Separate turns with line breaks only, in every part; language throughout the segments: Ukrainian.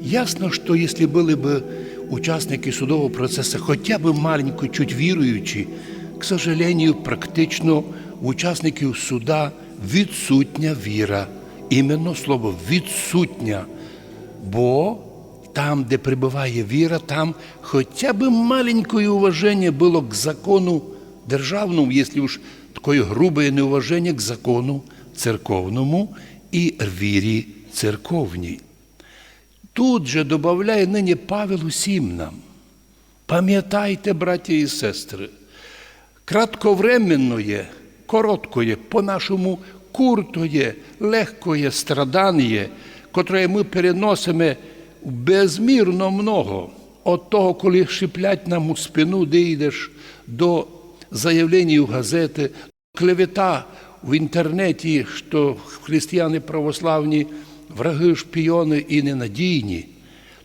Ясно, что если были бы участники судового процесса хотя бы маленько чуть віруючі, к сожалению, практично у учасників суда відсутня віра. Іменно слово відсутня. Бо там, де пребуває віра, там хоча б маленькое уважение было к закону державному, если уж такое грубое неуважение к закону церковному і вірі церковній. Тут же додає нині Павел усім нам. Пам'ятайте, браті і сестри, кратковременное, короткое, по-нашому куртоє, легкое страдання, котре ми переносимо безмірно много. От того, коли шиплять нам у спину, де йдеш до заявлень в газети, клевета в інтернеті, що християни православні враги, шпіони і ненадійні,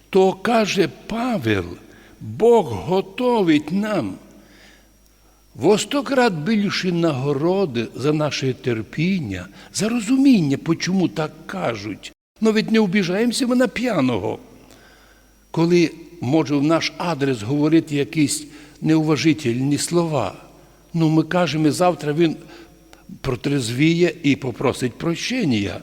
то каже Павел, Бог готовить нам во сто крат більші нагороди за наше терпіння, за розуміння, почому так кажуть. Від не обіжаємося ми на п'яного. Коли може в наш адрес говорити якісь неуважительні слова, ну ми кажемо, завтра він протрезвіє і попросить прощення.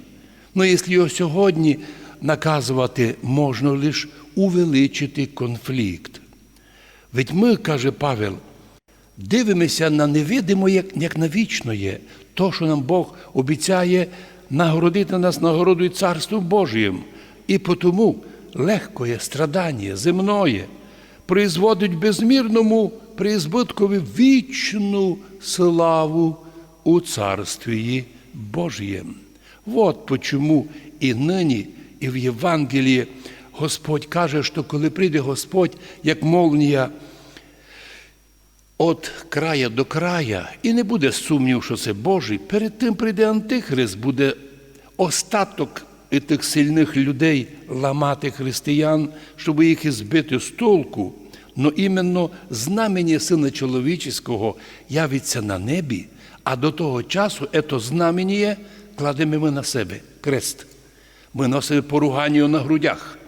Ну, якщо його сьогодні наказувати, можна лише увеличити конфлікт. Ведь ми, каже Павел, дивимося на невидимо, як, на вічноє, то, що нам Бог обіцяє нагородити нас нагородою Царством Божиїм. І тому легкое страдання земное производить безмірному приізбиткові вічну славу у Царстві Божієм. Вот почему і нині, і в Євангелії Господь каже, що коли прийде Господь, як молнія от края до края, і не буде сумнів, що це Божий, перед тим прийде Антихрист, буде остаток і тих сильних людей ламати християн, щоб їх і збити з толку. Но іменно знамення Сина Чоловічого явиться на небі, а до того часу ето знамення кладемо ми на себе крест. Ми носимо поругання на грудях.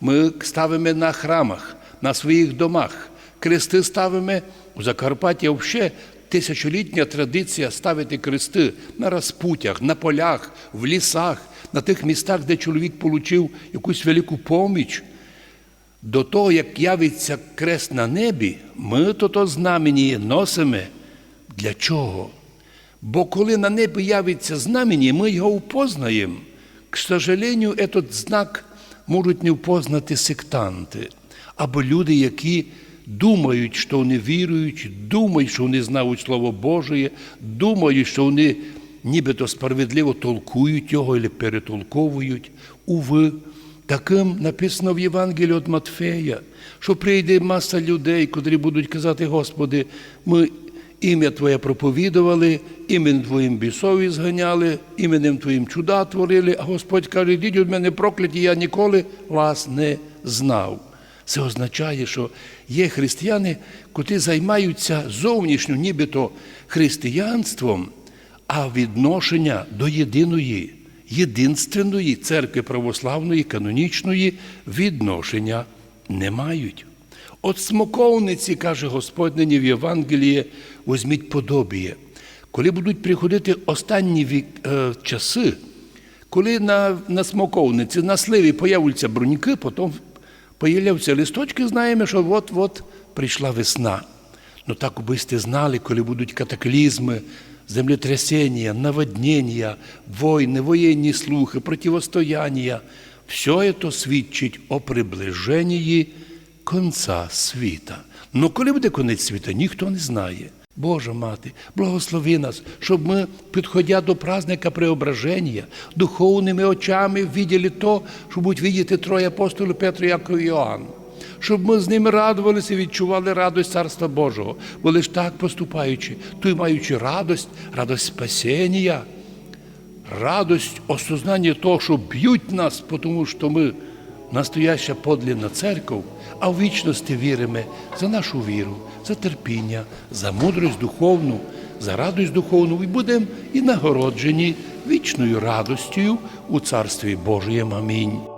Ми ставимо на храмах, на своїх домах. Крести ставимо у Закарпатті взагалі тисячолітня традиція ставити крести на розпутях, на полях, в лісах, на тих містах, де чоловік отримав якусь велику поміч. До того, як явиться крест на небі, ми то знамені носимо. Для чого? Бо коли на небі явиться знамені, ми його впознаємо. К сожалению, этот знак можуть не впознати сектанти або люди, які думають, що вони вірують, думають, що вони знають Слово Боже, думають, що вони нібито справедливо толкують його або перетолковують. Уви, таким написано в Євангелії від Матфея, що прийде маса людей, котрі будуть казати, Господи, ми ім'я Твоє проповідували, іменем Твоїм бісові зганяли, іменем Твоїм чуда творили, а Господь каже, йдіть від мене прокляті, я ніколи вас не знав. Це означає, що є християни, котрі займаються зовнішньо, нібито християнством, а відношення до єдиної, єдинственної церкви православної, канонічної відношення не мають. От смоковниці, каже Господь нині в Євангелії, візьміть подобіє. Коли будуть приходити останні вік, е, часи, коли на, на смоковниці, на сливі появляться броньки, потім появляються листочки, знаємо, що от-от прийшла весна. Ну так би сте знали, коли будуть катаклізми, землетрясення, наводнення, війни, воєнні слухи, противостояння. Все це свідчить о приближенні конца світа. Ну коли буде кінець світа, ніхто не знає. Божа мати, благослови нас, щоб ми, підходя до праздника преображення, духовними очами виділи то, що будуть видіти троє апостолів Петро, Яков і Іоанн. Щоб ми з ними радувалися і відчували радость Царства Божого. Бо лише так поступаючи, то й маючи радость, радость спасіння, радость осознання того, що б'ють нас, тому що ми настояща подлинна церков, а в вічності віримо за нашу віру, за терпіння, за мудрость духовну, за радость духовну і будемо і нагороджені вічною радостю у Царстві Божієм. Амінь.